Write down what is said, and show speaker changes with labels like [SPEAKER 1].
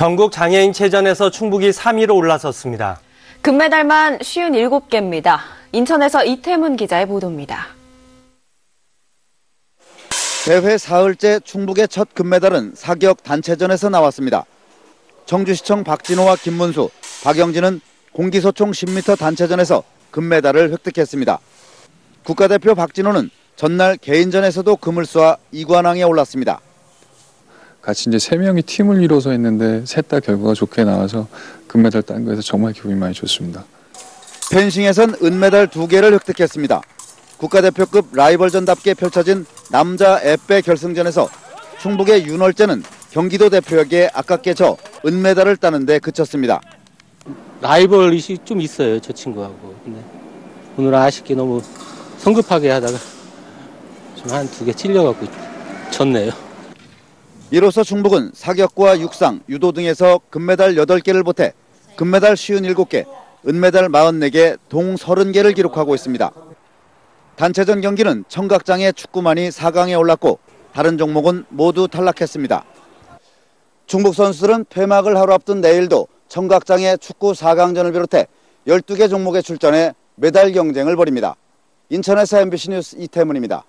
[SPEAKER 1] 전국 장애인 체전에서 충북이 3위로 올라섰습니다.
[SPEAKER 2] 금메달만 57개입니다. 인천에서 이태문 기자의 보도입니다.
[SPEAKER 3] 대회 사흘째 충북의 첫 금메달은 사격 단체전에서 나왔습니다. 청주시청 박진호와 김문수, 박영진은 공기소총 10m 단체전에서 금메달을 획득했습니다. 국가대표 박진호는 전날 개인전에서도 금을 쏘아 2관왕에 올랐습니다.
[SPEAKER 4] 같이 이제 세 명이 팀을 이뤄서 했는데 셋 다 결과가 좋게 나와서 금메달 딴 거에서 정말 기분이 많이 좋습니다.
[SPEAKER 3] 펜싱에선 은메달 2개를 획득했습니다. 국가대표급 라이벌전답게 펼쳐진 남자 앱배 결승전에서 충북의 윤월재는 경기도 대표에게 아깝게 져 은메달을 따는데 그쳤습니다.
[SPEAKER 5] 라이벌 의식 좀 있어요 저 친구하고 근데 오늘 아쉽게 너무 성급하게 하다가 좀 한 두 개 찔려갖고 졌네요
[SPEAKER 3] 이로써 충북은 사격과 육상, 유도 등에서 금메달 8개를 보태 금메달 57개, 은메달 44개, 동 30개를 기록하고 있습니다. 단체전 경기는 청각장애 축구만이 4강에 올랐고 다른 종목은 모두 탈락했습니다. 충북 선수들은 폐막을 하루 앞둔 내일도 청각장애 축구 4강전을 비롯해 12개 종목에 출전해 메달 경쟁을 벌입니다. 인천에서 MBC 뉴스 이태문입니다.